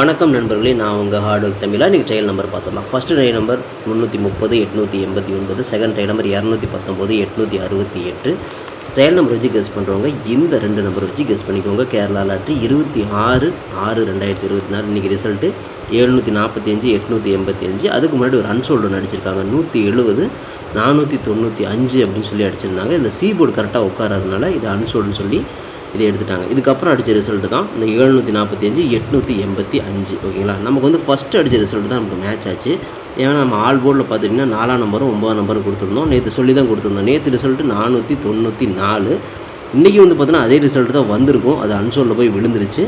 வணக்கம் நண்பர்களே நான் உங்கள் ஹார்ட் ஒர்க் தமிழாக நீங்கள் ட்ரையல் நம்பர் பார்த்துடலாம் ஃபஸ்ட்டு ட்ரையல் நம்பர் முந்நூற்றி முப்பது எட்நூற்றி எண்பத்தி ஒன்பது செகண்ட் ட்ரையல் நம்பர் இரநூத்தி பத்தொம்போது எட்நூற்றி அறுபத்தி எட்டு. ட்ரையல் நம்பர் வச்சு கெஸ் பண்ணுறவங்க இந்த ரெண்டு நம்பர் வச்சு கெஸ் பண்ணிக்கோங்க. கேரளா லாட்ரி இருபத்தி ஆறு ஆறு ரெண்டாயிரத்தி இருபத்தி நாலு. இன்றைக்கி ரிசல்ட்டு எழுநூற்றி நாற்பத்தி அஞ்சு எட்நூற்றி எண்பத்தி அஞ்சு. அதுக்கு முன்னாடி ஒரு அன்சோல்டு ஒன்று அடிச்சிருக்காங்க. நூற்றி எழுபது நானூற்றி தொண்ணூற்றி அஞ்சு அப்படின்னு சொல்லி அடிச்சிருந்தாங்க. இதில் சீபோர்டு கரெக்டாக உட்காராதனால இது அன்சோல்டுன்னு சொல்லி இதை எடுத்துட்டாங்க. இதுக்கப்புறம் அடித்த ரிசல்ட் தான் இந்த எழுநூற்றி நாற்பத்தி அஞ்சு எட்நூற்றி எண்பத்தி அஞ்சு. ஓகேங்களா? நமக்கு வந்து ஃபஸ்ட்டு அடித்த ரிசல்ட் தான் நமக்கு மேட்ச் ஆச்சு. ஏன்னா நம்ம ஆல் போர்டில் பார்த்துட்டிங்கன்னா நாலாம் நம்பரும் ஒம்பதாம் நம்பரும் கொடுத்துருந்தோம். நேற்று சொல்லி தான் கொடுத்துருந்தோம். நேற்று ரிசல்ட்டு நானூற்றி தொண்ணூற்றி நாலு. இன்றைக்கி வந்து பார்த்தீங்கன்னா அதே ரிசல்ட் தான் வந்திருக்கும். அது அன்சோலில் போய் விழுந்துருச்சு.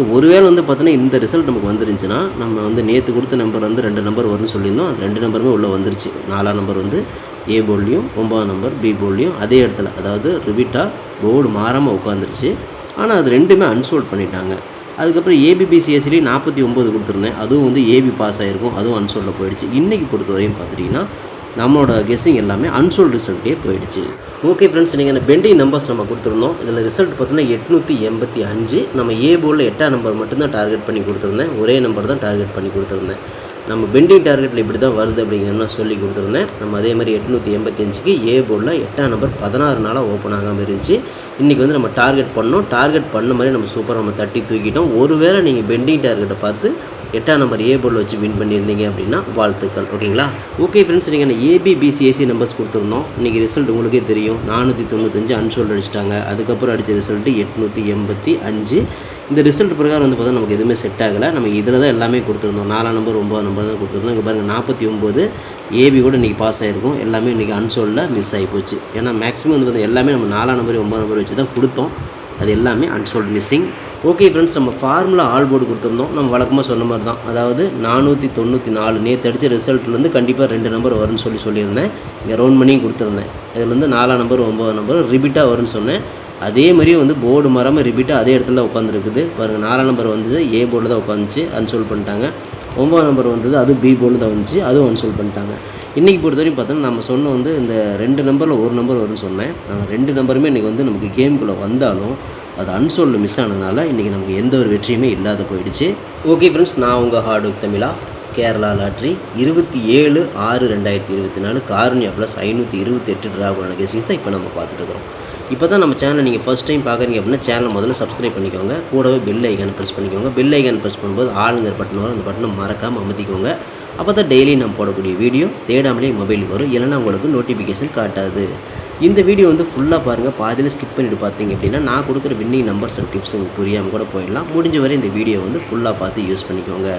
ஸோ ஒருவேளை வந்து பார்த்தீங்கன்னா இந்த ரிசல்ட் நமக்கு வந்துருந்துச்சுன்னா நம்ம வந்து நேற்று கொடுத்த நம்பர் வந்து ரெண்டு நம்பர் வரும்னு சொல்லியிருந்தோம். அது ரெண்டு நம்பருமே உள்ளே வந்துருச்சு. நாலாம் நம்பர் வந்து ஏ போல்லையும் ஒம்பதாம் நம்பர் பி போல்லையும் அதே இடத்துல அதாவது ரிபீட்டாக போர்டு மாறாமல் உட்காந்துருச்சு ஆனால் அது ரெண்டுமே அன்சோல்ட் பண்ணிட்டாங்க. அதுக்கப்புறம் ஏபிபிசிஎஸ்சிலேயும் நாற்பத்தி ஒம்பது கொடுத்துருந்தேன். அதுவும் வந்து ஏபி பாஸ் ஆகிருக்கும் அதுவும் அன்சோல்டில் போயிடுச்சு. இன்றைக்கி பொறுத்தவரையும் பார்த்துட்டிங்கன்னா நம்மளோட கெஸ்ஸிங் எல்லாமே அன்சோல்டு ரிசல்ட்டே போயிடுச்சு. ஓகே ஃப்ரெண்ட்ஸ் நீங்கள் இந்த பெண்டிங் நம்பர்ஸ் நம்ம கொடுத்துருந்தோம். இதில் ரிசல்ட் பார்த்தீங்கன்னா எட்நூற்றி எண்பத்தி அஞ்சு. நம்ம ஏ போலில் எட்டாம் நம்பர் மட்டும்தான் டார்கெட் பண்ணி கொடுத்துருந்தேன். ஒரே நம்பர் தான் டார்கெட் பண்ணி கொடுத்துருந்தேன். நம்ம பெண்டிங் டார்கெட்டில் இப்படி தான் வருது அப்படிங்கிறத சொல்லி கொடுத்துருந்தேன். நம்ம அதே மாதிரி எட்நூற்றி எண்பத்தஞ்சுக்கு ஏ போர்டில் எட்டாம் நம்பர் பதினாறு நாளாக ஓப்பன் ஆகாமல் இருந்துச்சு. இன்றைக்கி வந்து நம்ம டார்கெட் பண்ணோம். டார்கெட் பண்ண மாதிரி நம்ம சூப்பராக நம்ம தட்டி தூக்கிட்டோம். ஒருவேளை நீங்கள் பெண்டிங் டார்கெட்டை பார்த்து எட்டாம் நம்பர் ஏ போர்டில் வச்சு வின் பண்ணியிருந்தீங்க அப்படின்னா வாழ்த்துக்கள். ஓகேங்களா? ஓகே ஃப்ரெண்ட்ஸ் நீங்கள் ஏபிபிசிஏசி நம்பர்ஸ் கொடுத்துருந்தோம். இன்றைக்கி ரிசல்ட் உங்களுக்கே தெரியும். நானூற்றி தொண்ணூத்தஞ்சு அன்சோல்டு அடிச்சிட்டாங்க. அதுக்கப்புறம் அடித்த ரிசல்ட்டு எட்நூற்றி எண்பத்தி அஞ்சு. இந்த ரிசல்ட் பிரகாரம் வந்து பார்த்தா நமக்கு எதுவுமே செட் ஆகலை. நம்ம இதில் தான் எல்லாமே கொடுத்துருந்தோம். நாலாம் நம்பர் ஒம்பது நம்பர் தான் கொடுத்துருந்தோம் இங்கே பாருங்கள் நாற்பத்தி ஒம்பது ஏபி கூட இன்றைக்கி பாஸ் ஆகிருக்கும் எல்லாமே இன்றைக்கி அன்சோல்டில் மிஸ் ஆகி போச்சு. ஏன்னா மேக்ஸிமம் வந்து பார்த்தீங்கன்னா எல்லாமே நம்ம நாலாம் நம்பர் ஒம்பது நம்பர் வச்சு தான் கொடுத்தோம். அது எல்லாமே அன்சோல்டு மிஸ்ஸிங் ஓகே ஃப்ரெண்ட்ஸ் நம்ம ஃபார்முலா ஆல் போர்டு கொடுத்துருந்தோம். நம்ம வழக்கமாக சொன்ன மாதிரி தான். அதாவது நானூற்றி தொண்ணூற்றி நாலு. நேற்று அடித்த ரிசல்ட்லேருந்து கண்டிப்பாக ரெண்டு நம்பர் வரும்னு சொல்லி சொல்லியிருந்தேன். இங்கே ரவுண்ட் பண்ணியும் கொடுத்துருந்தேன். அதுலேருந்து நாலாம் நம்பர் ஒம்பது நம்பர் ரிபீட்டாக வரும்னு சொன்னேன். அதே மாதிரியே வந்து போர்டு மரமாக ரிப்பீட்டாக அதே இடத்துல உட்காந்துருக்குது பாருங்கள் நாலாம் நம்பர் வந்தது ஏ போர்டில் தான் உட்காந்துச்சு அன்சோல் பண்ணிட்டாங்க. ஒம்பதாம் நம்பர் வந்தது அது பி போர்டில் தான் வந்துச்சு அதுவும் அன்சோல் பண்ணிட்டாங்க. இன்றைக்கி பொறுத்த வரைக்கும் பார்த்தோன்னா நம்ம சொன்ன வந்து இந்த ரெண்டு நம்பரில் ஒரு நம்பர் வரும்னு சொன்னேன். ஆனால் ரெண்டு நம்பருமே இன்றைக்கி வந்து நமக்கு கேமுக்குள்ளே வந்தாலும் அது அன்சோல்டு மிஸ் ஆனதுனால இன்றைக்கி நமக்கு எந்த ஒரு வெற்றியுமே இல்லாத போயிடுச்சு. ஓகே ஃப்ரெண்ட்ஸ் நான் உங்கள் ஹார்ட் தமிழா. கேரளா லாட்ரி இருபத்தி ஏழு ஆறு ரெண்டாயிரத்தி இருபத்தி நாலு காரணியா ப்ளஸ் ஐநூற்றி இருபத்தி எட்டு ட்ராகோன கேசிங்ஸ் தான் இப்போ நம்ம பார்த்துட்டு இருக்கிறோம். இப்போ தான் நம்ம சேனலை நீங்கள் ஃபஸ்ட் டைம் பார்க்குறீங்க அப்படின்னா சேனலை முதல்ல சப்ஸ்கிரைப் பண்ணிக்கோங்க. கூடவே பெல் ஐக்கான் ப்ரெஸ் பண்ணிக்கோங்க. பெல் ஐக்கான் ப்ரெஸ் பண்ணும்போது ஆளுங்கிற பட்டன் வரும். அந்த பட்டனை மறக்காமல் அமர்த்திக்கோங்க. அப்போ தான் டெய்லி நம்ம போடக்கூடிய வீடியோ தேடாமலே மொபைலுக்கு வரும். இல்லைன்னா உங்களுக்கு நோட்டிஃபிகேஷன் காட்டாது. இந்த வீடியோ வந்து ஃபுல்லாக பாருங்கள் பாதியில் ஸ்கிப் பண்ணிட்டு பார்த்தீங்க அப்படின்னா நான் கொடுக்குற வின்னிங் நம்பர்ஸ் அண்ட் டிப்ஸ் உங்களுக்கு புரியாமல் கூட போயிடலாம். முடிஞ்ச வரை இந்த வீடியோ வந்து ஃபுல்லாக பார்த்து யூஸ் பண்ணிக்கோங்க.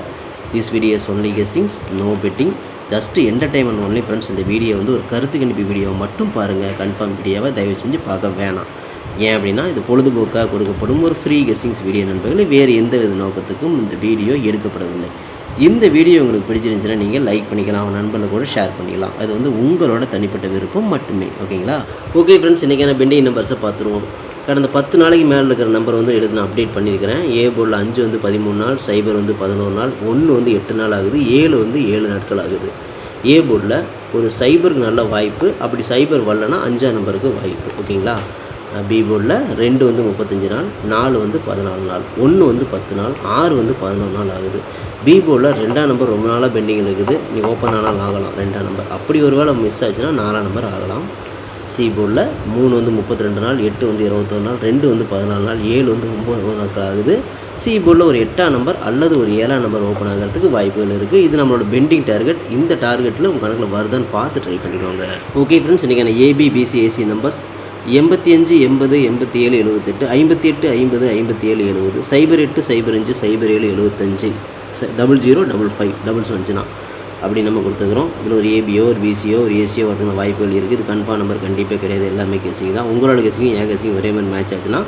This videos only guessings no betting just entertainment only friends இந்த வீடியோ வந்து ஒரு கருத்து கணிப்பு வீடியோ மட்டும் பாருங்கள் கன்ஃபார்ம் வீடியோவை தயவு செஞ்சு பார்க்க வேணாம். ஏன் அப்படின்னா இது பொழுதுபோக்காக கொடுக்கப்படும் ஒரு ஃப்ரீ கெஸ்ஸிங்ஸ் வீடியோ நண்பர்களே. வேறு எந்த வித நோக்கத்துக்கும் இந்த வீடியோ எடுக்கப்படவில்லை. இந்த வீடியோ உங்களுக்கு பிடிச்சிருந்துச்சுன்னா நீங்கள் லைக் பண்ணிக்கலாம். அவன் நண்பர்கள் கூட ஷேர் பண்ணிக்கலாம். அது வந்து உங்களோட தனிப்பட்ட விருப்பம் மட்டுமே. ஓகேங்களா? ஓகே ஃப்ரெண்ட்ஸ் இன்றைக்கான பெண்டிங் நம்பர்ஸை பார்த்துருவோம். கடந்த பத்து நாளைக்கு மேலே இருக்கிற நம்பர் வந்து எடுத்து நான் அப்டேட் பண்ணியிருக்கிறேன். ஏ அஞ்சு வந்து பதிமூணு நாள் சைபர் வந்து பதினோரு நாள் ஒன்று வந்து எட்டு நாள் ஆகுது ஏழு வந்து ஏழு நாட்கள் ஆகுது. ஏ போர்டில் ஒரு சைபருக்கு நல்ல வாய்ப்பு அப்படி சைபர் வரலன்னா அஞ்சாம் நம்பருக்கு வாய்ப்பு. ஓகேங்களா? பி போர்டில் ரெண்டு வந்து முப்பத்தஞ்சு நாள் நாலு வந்து பதினாலு நாள் ஒன்று வந்து பத்து நாள் ஆறு வந்து பதினொரு நாள் ஆகுது. பி போர்டில் ரெண்டாம் நம்பர் ரொம்ப நாளாக பெண்டிங் இருக்குது. நீ ஓப்பன் ஆனால் ஆகலாம் ரெண்டாம் நம்பர். அப்படி ஒரு வேளை மிஸ் ஆச்சுன்னா நாலாம் நம்பர் ஆகலாம். சி போர்டில் மூணு வந்து முப்பத்தி ரெண்டு நாள் எட்டு வந்து இருபத்தொரு நாள் ரெண்டு வந்து பதினாலு நாள் ஏழு வந்து ஒம்பது நாட்கள் ஆகுது. சி போர்டில் ஒரு எட்டாம் நம்பர் அல்லது ஒரு ஏழாம் நம்பர் ஓப்பன் ஆகிறதுக்கு வாய்ப்புகள் இருக்குது இது நம்மளோட பெண்டிங் டார்கெட். இந்த டார்கெட்டில் உங்கள் கணக்கில் வருதான்னு பார்த்து ட்ரை பண்ணிக்கோங்க. ஓகே ஃப்ரெண்ட்ஸ் இன்றைக்கான ஏபிபிசிஏசி நம்பர்ஸ் எண்பத்தி அஞ்சு எண்பது எண்பத்தி ஏழு எழுபத்தெட்டு ஐம்பத்தி எட்டு ஐம்பது ஐம்பத்தி ஏழு எழுபது சைபர் எட்டு சைபர் அஞ்சு சைபர் ஏழு எழுபத்தஞ்சு double zero double five doubles வந்துச்சுன்னா அப்படி நம்ம கொடுத்துக்கிறோம். இதில் ஒரு ஏபியோ ஒரு பிசியோ ஒரு ஏசியோ வரதுக்கு வாய்ப்புகள் இருக்குது இது கன்ஃபார்ம் நம்பர் கண்டிப்பாக கிடையாது. எல்லாமே கெஸிங் தான். உங்களோட கேசிங்கும் என் கெஸிங் ஒரே மாதிரி மேட்ச் ஆச்சுன்னா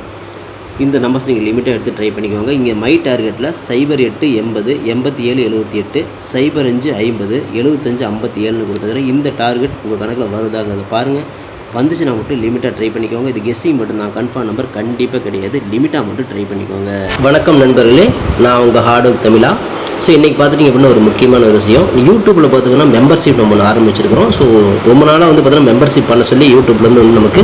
இந்த நம்பர்ஸ் நீங்கள் லிமிட்டாக எடுத்து ட்ரை பண்ணிக்கோங்க. இங்கே மை டார்கெட்டில் சைபர் எட்டு எண்பது எண்பத்தி ஏழு எழுபத்தி எட்டு சைபர் அஞ்சு ஐம்பது எழுபத்தஞ்சு ஐம்பத்தி ஏழுன்னு கொடுத்துக்கிறேன். இந்த டார்கெட் உங்கள் கணக்கில் வருதாங்கிறத பாருங்கள் வந்துச்சுன்னா மட்டும் லிமிட்டாக ட்ரை பண்ணிக்கோங்க. இது கெஸ்ஸிங் மட்டும் தான். கன்ஃபார்ம் நம்பர் கண்டிப்பாக கிடையாது. லிமிட்டாக மட்டும் ட்ரை பண்ணிக்கோங்க. வணக்கம் நண்பர்களே. நான் உங்கள் ஹார்ட் ஒர்க் தமிழா. ஸோ இன்றைக்கி பார்த்துட்டிங்க அப்படின்னா ஒரு முக்கியமான ஒரு விஷயம். யூடியூப்பில் பார்த்தீங்கன்னா மெம்பர்ஷிப் நம்ம ஒன்று ஆரம்பிச்சிருக்கிறோம். ஸோ ரொம்ப நாளாக வந்து பார்த்தீங்கன்னா மெம்பர்ஷிப் பண்ண சொல்லி யூடியூப்லேருந்து வந்து நமக்கு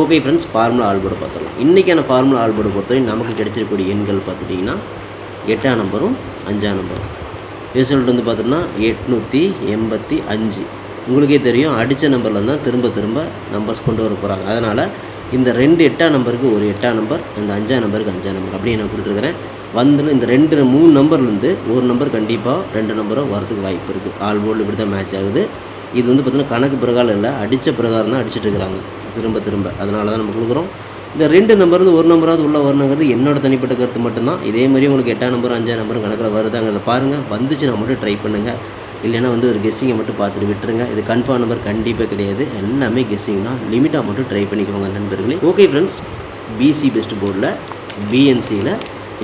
ஓகே ஃப்ரெண்ட்ஸ் ஃபார்முலா ஆல்போர்டு பார்த்துடலாம். இன்றைக்கான ஃபார்முலா ஆல்போர்டு பொறுத்தவரை நமக்கு கிடைச்சிருக்கக்கூடிய எண்கள் பார்த்துட்டிங்கன்னா எட்டாம் நம்பரும் அஞ்சாம் நம்பரும். ரிசல்ட் வந்து பார்த்தோம்னா எட்நூற்றி எண்பத்தி அஞ்சு. உங்களுக்கே தெரியும் அடித்த நம்பரில் தான் திரும்ப திரும்ப நம்பர்ஸ் கொண்டு வர போகிறாங்க அதனால் இந்த ரெண்டு எட்டாம் நம்பருக்கு ஒரு எட்டாம் நம்பர் இந்த அஞ்சாம் நம்பருக்கு அஞ்சாம் நம்பர் அப்படியே நான் கொடுத்துருக்குறேன். வந்து இந்த ரெண்டு மூணு நம்பர்லேருந்து ஒரு நம்பர் கண்டிப்பாக ரெண்டு நம்பரும் வரதுக்கு வாய்ப்பு இருக்குது ஆல் போர்டு இப்படி தான் மேட்ச் ஆகுது. இது வந்து பார்த்திங்கன்னா கணக்கு பிரகாரம் இல்லை அடித்த பிரகாரம் தான் அடிச்சிட்டு இருக்கிறாங்க. திரும்ப திரும்ப. அதனால தான் நம்ம கொடுக்குறோம். இந்த ரெண்டு நம்பர் வந்து ஒரு நம்பராவது உள்ளே வரணுங்கிறது என்னோட தனிப்பட்ட கருத்து மட்டும்தான். இதே மாதிரி உங்களுக்கு எட்டாம் நம்பர் அஞ்சாம் நம்பரும் கணக்கில் வருதாங்கிறத பாருங்கள் வந்துச்சுன்னா மட்டும் ட்ரை பண்ணுங்கள் இல்லைன்னா வந்து ஒரு கெஸ்ஸிங்கை மட்டும் பார்த்துட்டு விட்டுருங்க. இது கன்ஃபார்ம் நம்பர் கண்டிப்பாக கிடையாது. எல்லாமே கெஸ்ஸிங் தான். லிமிட்டாக மட்டும் ட்ரை பண்ணிக்கோங்க நண்பர்களே. ஓகே ஃப்ரெண்ட்ஸ் பிசி பெஸ்ட் போர்டில் பிஎன்சியில்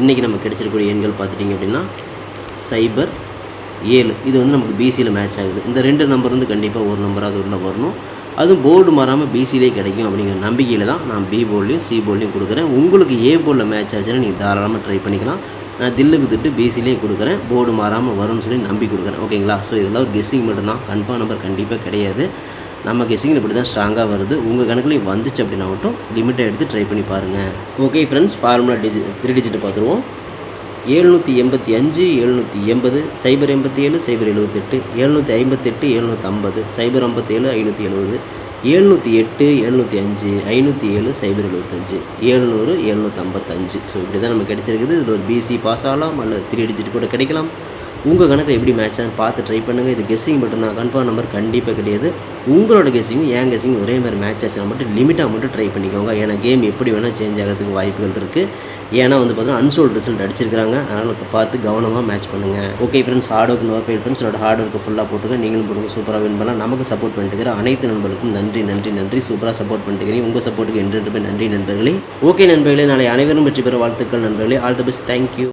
இன்றைக்கி நம்ம கிடைச்சிருக்கக்கூடிய எண்கள் பார்த்துட்டிங்க அப்படின்னா சைபர் ஏழு. இது வந்து நமக்கு பிசியில் மேட்ச் ஆகுது. இந்த ரெண்டு நம்பர் வந்து கண்டிப்பாக ஒரு நம்பராக உள்ளே வரணும். அதுவும் போர்டு மாறாமல் பிசிலே கிடைக்கும் அப்படிங்கிற நம்பிக்கையில் தான் நான் பி போர்ட்லையும் சி போர்ட்லையும் கொடுக்குறேன். உங்களுக்கு ஏ போர்டில் மேட்ச் ஆச்சுன்னா நீங்கள் தாராளமாக ட்ரை பண்ணிக்கலாம். நான் தில்லுக்கு திட்டு பிசிலே கொடுக்குறேன். போர்டு மாறாமல் வரும்னு சொல்லி நம்பி கொடுக்குறேன். ஓகேங்களா? ஸோ இதெல்லாம் ஒரு கெஸ்ஸிங் மட்டும்தான் கன்ஃபார்ம் நம்பர் கண்டிப்பாக கிடையாது. நம்ம கெஸ்ஸிங்கில் இப்படி தான் ஸ்ட்ராங்காக வருது. உங்கள் கணக்குலையும் வந்துச்சு அப்படின்னா மட்டும் லிமிட்டை எடுத்து ட்ரை பண்ணி பாருங்கள் ஓகே ஃப்ரெண்ட்ஸ் ஃபார்முலா டிஜி த்ரீ டிஜிட் பார்த்துருவோம். எழுநூற்றி எண்பத்தி அஞ்சு எழுநூற்றி எண்பது சைபர் எண்பத்தி ஏழு சைபர் எழுபத்தெட்டு எழுநூற்றி ஐம்பத்தெட்டு எழுநூற்றி ஐம்பது சைபர் ஐம்பத்தேழு ஐநூற்றி எழுபது எழுநூற்றி எட்டு எழுநூற்றி அஞ்சு ஐநூற்றி ஏழு சைபர் எழுபத்தஞ்சு ஏழ்நூறு எழுநூற்றி ஐம்பத்தஞ்சு. ஸோ இப்படி தான் நமக்கு கிடைச்சிருக்குது. இதில் ஒரு பிசி பாஸ் ஆகலாம் அல்லது த்ரீ டிஜிட் கூட கிடைக்கலாம். உங்கள் கணக்கு எப்படி மேட்ச் ஆகும் பார்த்து ட்ரை பண்ணுங்கள் இது கெஸ்ஸிங் மட்டும்தான். கன்ஃபார்ம் நம்பர் கண்டிப்பாக கிடையாது. உங்களோட கெஸ்ஸிங்கும் என் கெஸ்ஸிங்கும் ஒரே மாதிரி மேட்ச் ஆச்சுன்னா மட்டும் லிமிட்டாக மட்டும் ட்ரை பண்ணிக்கோங்க. ஏன்னா கேம் எப்படி வேணால் சேஞ்ச் ஆகிறதுக்கு வாய்ப்புகள் இருக்குது ஏன்னா வந்து பார்த்தீங்கன்னா அன்சோல்ட் ரிசல்ட் அடிச்சிருக்காங்க அதனால் பார்த்து கவனமாக மேட்ச் பண்ணுங்கள் okay friends hard work no ஃப்ரெண்ட்ஸோட ஃப்ரெண்ட்ஸ் என்னோட ஹார்ட் ஒர்க்கு ஃபுல்லாக போட்டுங்க நீங்களும் போட்டுங்க சூப்பராக வின் பண்ணலாம். நமக்கு சப்போர்ட் பண்ணிட்டுக்கிற அனைத்து நண்பர்களுக்கும் நன்றி நன்றி நன்றி. சூப்பராக சப்போர்ட் பண்ணிட்டு உங்கள் சப்போர்ட்டுக்கு என்றென்றுமே நன்றி நண்பர்களே. ஓகே நண்பர்களே. நாளை அனைவரும் வெற்றி பெற வாழ்த்துக்கள் நண்பர்களே. All the best thank you